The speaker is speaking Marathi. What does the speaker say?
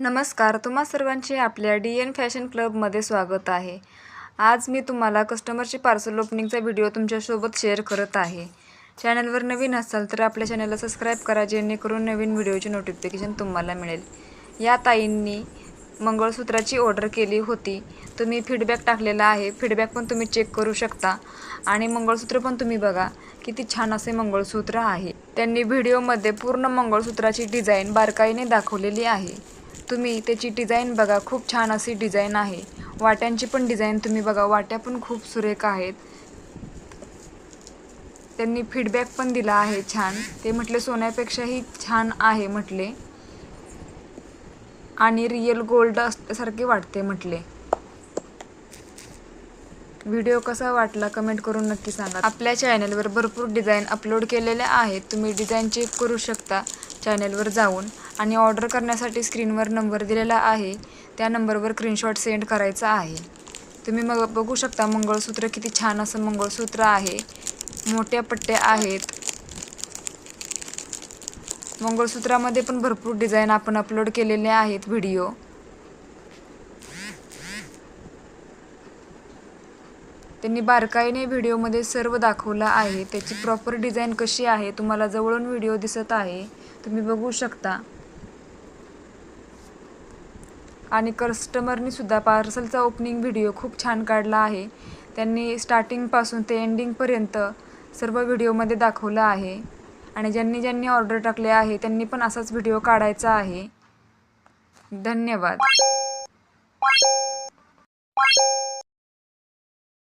नमस्कार तुम्हा सर्वांचे आपल्या डी एन फॅशन क्लबमध्ये स्वागत आहे. आज मी तुम्हाला कस्टमरची पार्सल ओपनिंगचा व्हिडिओ तुमच्यासोबत शेअर करत आहे. चॅनलवर नवीन असाल तर आपल्या चॅनलला सबस्क्राईब करा जेणेकरून नवीन व्हिडिओचे नोटिफिकेशन तुम्हाला मिळेल. या ताईंनी मंगळसूत्राची ऑर्डर केली होती. तुम्ही फीडबॅक टाकलेला आहे. फीडबॅक पण तुम्ही चेक करू शकता. आणि मंगळसूत्र पण तुम्ही बघा. किती छान असे मंगळसूत्र आहे. त्यांनी व्हिडिओमध्ये पूर्ण मंगळसूत्राची डिझाईन बारकाईने दाखवलेली आहे. तुम्ही त्याची डिझाईन बघा. खूप छान अशी डिझाईन आहे. वाट्यांची पण डिझाईन तुम्ही बघा. वाट्या पण खूप सुरेख आहेत. त्यांनी फीडबॅक पण दिला आहे छान. ते म्हटले सोन्यापेक्षाही छान आहे म्हटले. आणि रिअल गोल्ड असल्यासारखे वाटते म्हटले. व्हिडिओ कसा वाटला कमेंट करून नक्की सांगा. आपल्या चॅनलवर भरपूर डिझाईन अपलोड केलेल्या आहेत. तुम्ही डिझाईन चेक करू शकता. चॅनलवर जाऊन. आणि ऑर्डर करण्यासाठी स्क्रीनवर नंबर दिलेला आहे. त्या नंबरवर स्क्रीनशॉट सेंड करायचा आहे. तुम्ही मग बघू शकता मंगळसूत्र किती छान असं मंगळसूत्र आहे. मोठ्या पट्ट्या आहेत. मंगळसूत्रामध्ये पण भरपूर डिझाईन आपण अपलोड केलेले आहेत व्हिडिओ. त्यांनी बारकाईने व्हिडिओमध्ये सर्व दाखवलं आहे. त्याची प्रॉपर डिझाईन कशी आहे? तुम्हाला जवळून व्हिडिओ दिसत आहे. तुम्ही बघू शकता. आणि कस्टमरनी सुद्धा पार्सलचा ओपनिंग व्हिडिओ खूप छान काढला आहे. त्यांनी स्टार्टिंगपासून ते एंडिंगपर्यंत सर्व व्हिडिओमध्ये दाखवलं आहे. आणि ज्यांनी ज्यांनी ऑर्डर टाकले आहे त्यांनी पण असाच व्हिडिओ काढायचा आहे. धन्यवाद.